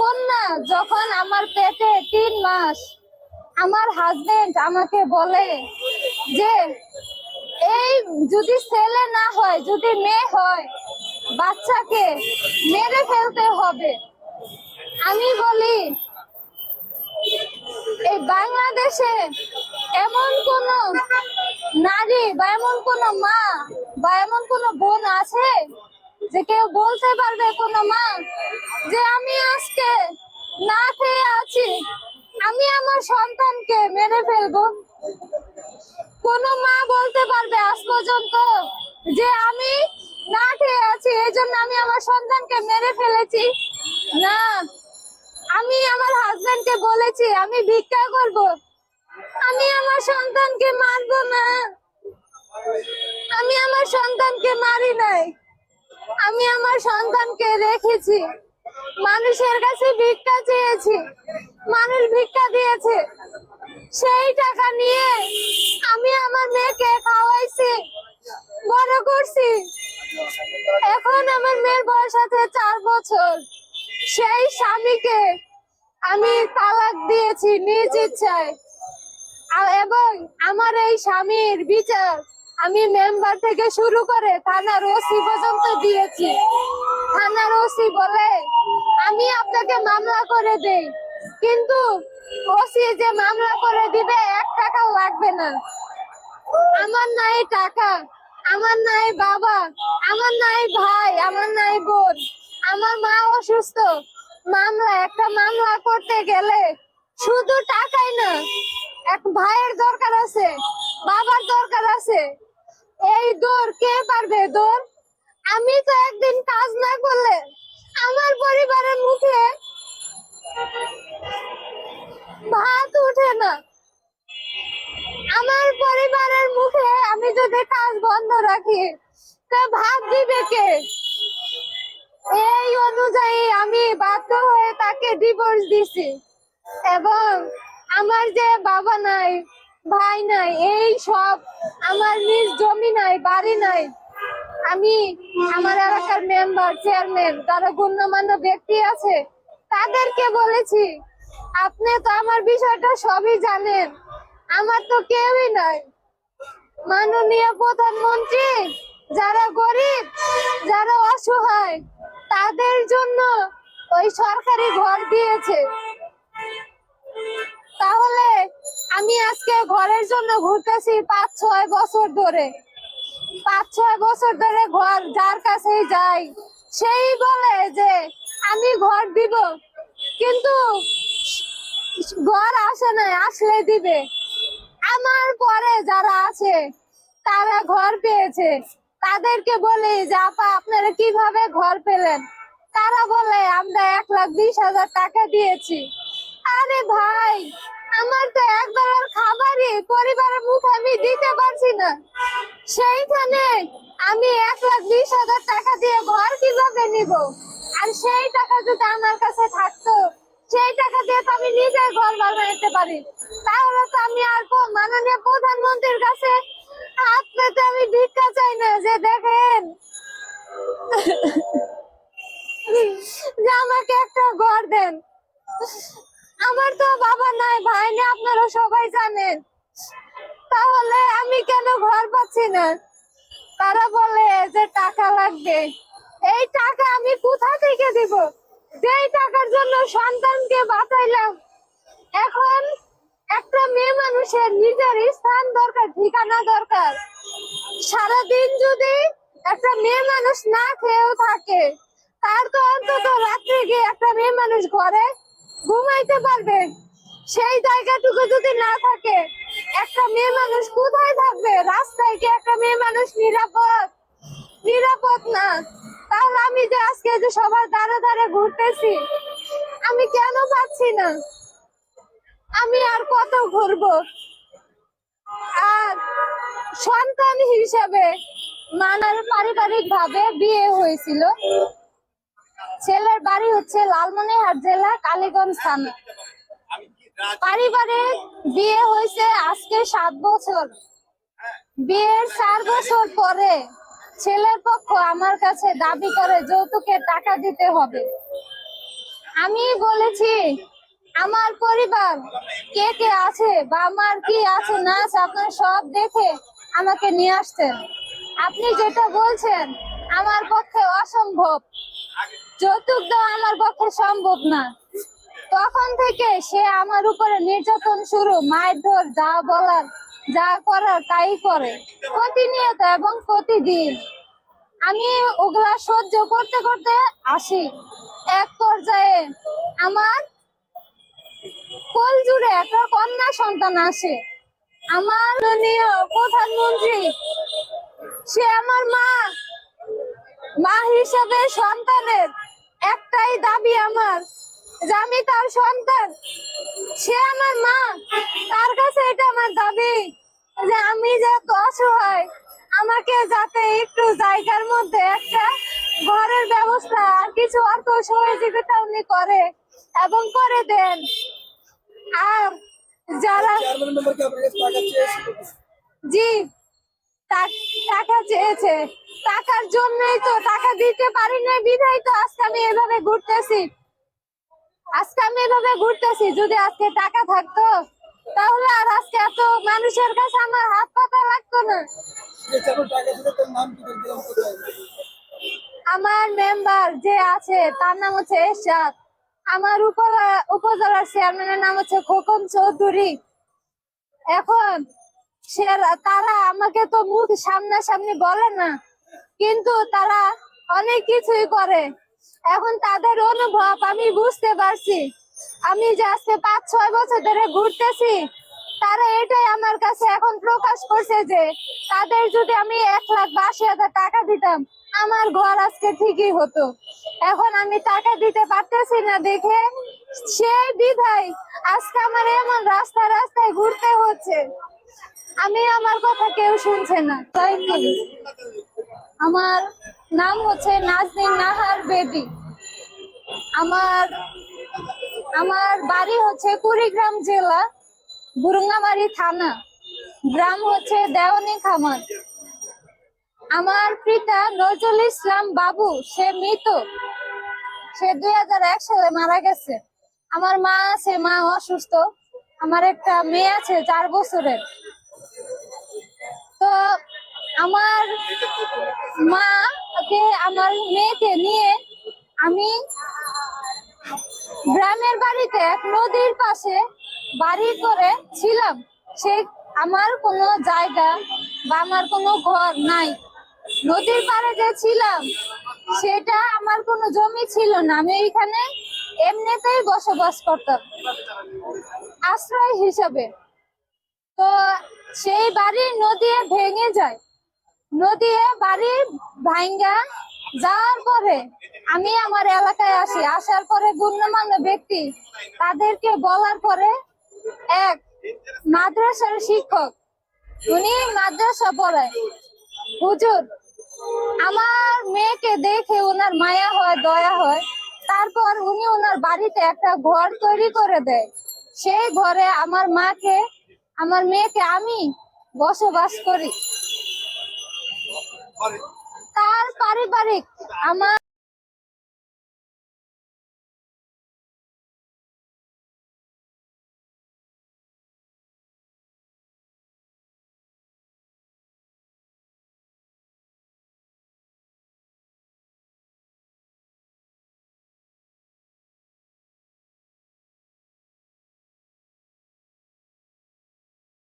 কন্যা যখন আমার পেটে তিন মাস, আমার হাজবেন্ড আমাকে বলে যে, এই যদি ছেলে না হয়, যদি মেয়ে হয়, বাচ্চাকে মেরে ফেলতে হবে। আমি বলি, এই বাংলাদেশে এমন কোন নারী বা এমন কোন মা বা এমন কোন বোন আছে? যে কেউ বলতে পারবে কোন মা যে আমি আজকে না খেয়ে আছি, আমি আমার সন্তানকে মেরে ফেলব। কোন মা বলতে পারবে আজ পর্যন্ত যে আমি না খেয়ে আছি, এই জন্য আমি আমার সন্তানকে মেরে ফেলেছি। না, আমি আমার হাজবেন্ডকে বলেছি, আমি ভিক্ষা করব। আমি আমার সন্তানকে মারবো না। আমি আমার সন্তানকে মারি নাই। আমি আমার সন্তানকে রেখেছি। মানুষের কাছে ভিক্ষা চেয়েছি। মানুষ ভিক্ষা দিয়েছে। সেই টাকা নিয়ে আমি আমার মেয়েকে খাওয়াইছি, বড় করছি। এখন আমার মেয়ের বয়স আছে চার বছর। সেই স্বামীকে আমি তালাক দিয়েছি নিজ ইচ্ছায়। এবং আমার এই স্বামীর বিচার আমি মেম্বার থেকে শুরু করে থানার ওসি পর্যন্ত দিয়েছি। থানার ওসি বলে, আমি আপনাকে মামলা করে দেই, কিন্তু ওসি যে মামলা করে দিবে, এক টাকাও লাগবে না। আমার নাই টাকা, আমার নাই বাবা, আমার নাই ভাই, আমার নাই বোন, আমার মা অসুস্থ। মামলা, একটা মামলা করতে গেলে শুধু টাকাই না, এক ভাইয়ের দরকার আছে, বাবার দরকার আছে। এই দৌড় কে পারবে, দৌড়? আমি তো একদিন কাজ না করলে আমার পরিবারের মুখে ভাত উঠে না। আমার পরিবারের মুখে আমি যদি কাজ বন্ধ রাখি, তা ভাত দিবে কে? এই অনুযায়ী আমি বাধ্য হয়ে তাকে ডিভোর্স দিছি। এবং আমার যে বাবা নাই ভাই নাই, এই সব আমার নিজ জমি নাই, বাড়ি নাই। আমি আমার এলাকার মেম্বার চেয়ারম্যান যারা গণ্যমান্য ব্যক্তি আছে, তাদেরকে বলেছি, আপনি তো আমার বিষয়টা সবই জানেন, আমার তো কেউই নাই। মাননীয় প্রধানমন্ত্রী যারা গরিব, যারা অসহায়, তাদের জন্য ওই সরকারি ঘর দিয়েছে। তাহলে আমি আজকে ঘরের জন্য ঘুরতেছি পাঁচ, ছয় বছর ধরে। পাঁচ, ছয় বছর ধরে ঘর যার কাছেই যাই। সেই বলে যে, আমি ঘর দিব। কিন্তু ঘর আসে না আসলে দিবে। আমার পরে যারা আছে, তারা ঘর পেয়েছে। তাদেরকে বলি যে, আপা, আপনারা কীভাবে ঘর পেলেন? তারা বলে, আমরা এক লাখ বিশ হাজার টাকা দিয়েছি। আরে ভাই আমার তো একবেলার খাবারই পরিবারের মুখ আমি দিতে পারছি না। সেইখানে আমি এক লাখ বিশ হাজার টাকা দিয়ে ঘর কীভাবে নিব? আর সেই টাকা যদি আমার কাছে থাকতো, সেই টাকা দিয়ে তো আমি নিজে ঘর বানাইতে পারি। তাহলে তো আমি আর মাননীয় প্রধানমন্ত্রীর কাছে হাত পেতে আমি ভিক্ষা চাই না, যে দেখেন। যে আমাকে একটা ঘর দেন। আমার তো বাবা নাই, ভাই নেই, আপনারা সবাই জানেন। তাহলে আমি কেন ঘর পাচ্ছি না? তারা বলে যে টাকা লাগবে। এই টাকা আমি কোথা থেকে দিব? যেই টাকার জন্য সন্তানকে বাঁচাইলাম, এখন একটা মেয়ে মানুষের নিজের স্থান দরকার, ঠিকানা দরকার। সারাদিন যদি একটা মেয়ে মানুষ না খেয়েও থাকে, তার তো অন্তত রাত্রে গিয়ে একটা মেয়ে মানুষ ঘরে ঘুমাইতে পারবে। সেই জায়গাটুকু যদি না থাকে, একটা মেয়ে মানুষ কোথায় থাকবে? রাস্তায় কি একটা মেয়ে মানুষ নিরাপদ? নিরাপদ না। তাহলে আমি যে আজকে যে সবার দ্বারে দ্বারে ঘুরতেছি, আমি কেন পাচ্ছি না? আমি আর কত ঘুরবো? আর সন্তান হিসেবে মানার পারিবারিক ভাবে বিয়ে হয়েছিল। ছেলের বাড়ি হচ্ছে লালমনিরহাট জেলা কালীগঞ্জ থানা। পারিবারিক বিয়ে হয়েছে আজকে সাত বছর। বিয়ের চার বছর পরে ছেলের পক্ষ আমার কাছে দাবি করে যৌতুকের টাকা দিতে হবে। আমি বলেছি, আমার পরিবার কে কে আছে বা আমার কি আছে না আছে আপনারা সব দেখে আমাকে নিয়ে আসতেন আপনি যেটা বলছেন, আমার পক্ষে অসম্ভব। যৌতুক দেওয়া আমার পক্ষে সম্ভব না। তখন থেকে সে আমার উপরে নির্যাতন শুরু মারধর যা বলার, যা করার তাই করে। প্রতিনিয়ত এবং প্রতিদিন আমি ওগুলা সহ্য করতে করতে আসি। এক পর্যায়ে আমার কোল জুড়ে একটা কন্যা সন্তান আসে। আমার প্রধানমন্ত্রী, সে আমার মা মা হিসেবে সন্তানের একটাই দাবি আমার যে আমি তার সন্তান। সে আমার মা। তার কাছে এটা আমার দাবি যে আমি যে এত অসহায় আমাকে যাতে একটু জায়গার মধ্যে একটা ঘরের ব্যবস্থা আর কিছু অর্থ সহযোগিতা উনি করে এবং করে দেন। আর যারা জি। টাকা চেয়েছে। টাকার জন্যই তো টাকা দিতে পারি না বিধাই তো আজকে আমি এভাবে ঘুরতেছি। আজকে আমি এভাবে ঘুরতেছি, যদি আজকে টাকা থাকতো, তাহলে আর আজকে এত মানুষের কাছে আমার হাত পাতা লাগতো না। আমার মেম্বার যে আছে, তার নাম হচ্ছে এরশাদ। আমার উপজেলা উপজেলার চেয়ারম্যানের নাম হচ্ছে খোকন চৌধুরী। এখন তারা আমাকে তো মুখ সামনাসামনি বলে না, কিন্তু তারা অনেক কিছুই করে। এখন তাদের অনুভব আমি বুঝতে পারছি। আমি যে আজকে পাঁচ, ছয় বছর ধরে ঘুরতেছি, তারা এটাই আমার কাছে এখন প্রকাশ করছে যে, তাদের যদি আমি এক লাখ বাসি হাজার টাকা দিতাম, আমার ঘর আজকে ঠিকই হতো। এখন আমি টাকা দিতে পারতেছি না দেখে সেই বিধায় আজকে আমার এমন রাস্তা রাস্তায় ঘুরতে হচ্ছে। আমি আমার কথা কেউ শুনছে না। তাই? আমার নাম হচ্ছে নাজনীন নাহার বেবি। আমার আমার বাড়ি হচ্ছে কুড়িগ্রাম জেলা, বুরুঙ্গামারি থানা। গ্রাম হচ্ছে দেওয়ানি খামার। আমার পিতা নজরুল ইসলাম বাবু, সে মৃত। সে দুই হাজার এক সালে মারা গেছে। আমার মা আছে, মা অসুস্থ। আমার একটা মেয়ে আছে, চার বছরের। তো আমার মাকে আমার মেয়েকে নিয়ে আমি গ্রামের বাড়িতে এক নদীর পাশে বাড়ি করে ছিলাম। সে আমার কোনো জায়গা বা আমার কোনো ঘর নাই। নদীর পাড়ে যে ছিলাম, সেটা আমার কোনো জমি ছিল না। আমি এখানে এমনিতেই বসবাস করতাম। আশ্রয় হিসাবে। তো সেই বাড়ি নদী ভেঙে যায়। নদী বাড়ি ভাঙ্গা যাওয়ার পরে আমি আমার এলাকায় আসি। আসার পরে গণ্যমান্য ব্যক্তি তাদেরকে বলার পরে এক মাদ্রাসার শিক্ষক, উনি মাদ্রাসা পড়ায়। হুজুর, আমার মেয়েকে দেখে ওনার মায়া হয়, দয়া হয়। তারপর উনি ওনার বাড়িতে একটা ঘর তৈরি করে দেয়। সেই ঘরে আমার মাকে আমার মেয়েকে আমি বসবাস করি। তার পারিবারিক আমার